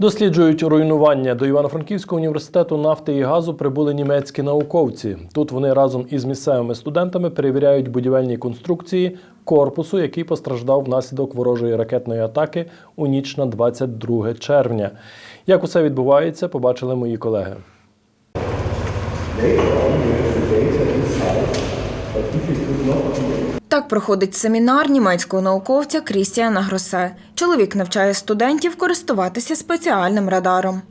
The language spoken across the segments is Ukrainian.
Досліджують руйнування до Івано-Франківського університету нафти і газу прибули німецькі науковці. Тут вони разом із місцевими студентами перевіряють будівельні конструкції корпусу, який постраждав внаслідок ворожої ракетної атаки у ніч на 22 червня. Як усе відбувається, побачили мої колеги. Так проходить семінар німецького науковця Крістіана Гросе. Чоловік навчає студентів користуватися спеціальним радаром.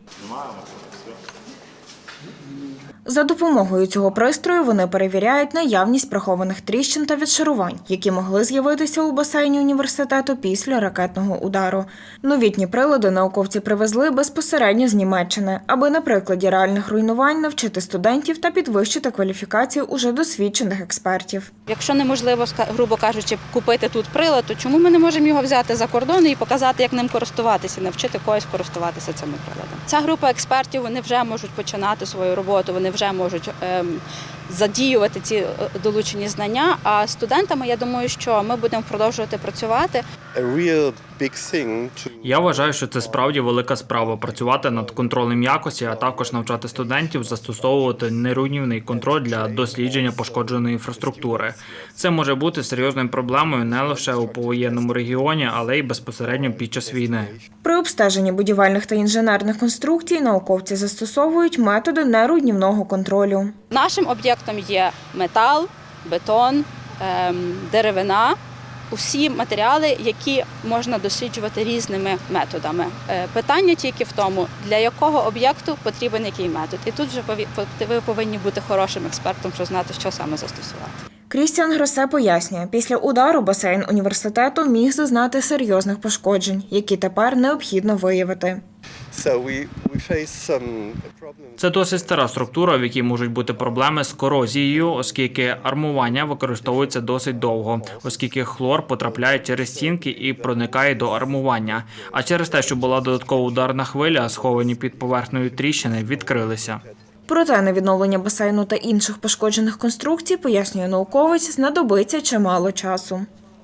За допомогою цього пристрою вони перевіряють наявність прихованих тріщин та відшарувань, які могли з'явитися у басейні університету після ракетного удару. Новітні прилади науковці привезли безпосередньо з Німеччини, аби на прикладі реальних руйнувань навчити студентів та підвищити кваліфікацію уже досвідчених експертів. Якщо неможливо, грубо кажучи, купити тут прилад, то чому ми не можемо його взяти за кордон і показати, як ним користуватися, навчити когось користуватися цими приладами? Ця група експертів вони вже можуть починати свою роботу, вони вже можуть ем, задіювати ці е, долучені знання. А студентами я думаю, що ми будемо продовжувати працювати. Я вважаю, що це справді велика справа працювати над контролем якості, а також навчати студентів застосовувати неруйнівний контроль для дослідження пошкодженої інфраструктури. Це може бути серйозною проблемою не лише у повоєнному регіоні, але й безпосередньо під час війни. При обстеженні будівельних та інженерних конструкцій науковці застосовують методи неруйнівного контролю. Нашим об'єктом є метал, бетон, ем, деревина. Усі матеріали, які можна досліджувати різними методами. Е, Питання тільки в тому, для якого об'єкту потрібен який метод. І тут вже ви повинні бути хорошим експертом, щоб знати, що саме застосувати. Крістіан Гросе пояснює, після удару басейн університету міг зазнати серйозних пошкоджень, які тепер необхідно виявити. Це досить стара структура, в якій можуть бути проблеми з корозією, оскільки армування використовується досить довго, оскільки хлор потрапляє через стінки і проникає до армування. А через те, що була додаткова ударна хвиля, сховані під поверхнею тріщини, відкрилися. Проте на відновлення басейну та інших пошкоджених конструкцій, пояснює науковець, знадобиться чимало часу.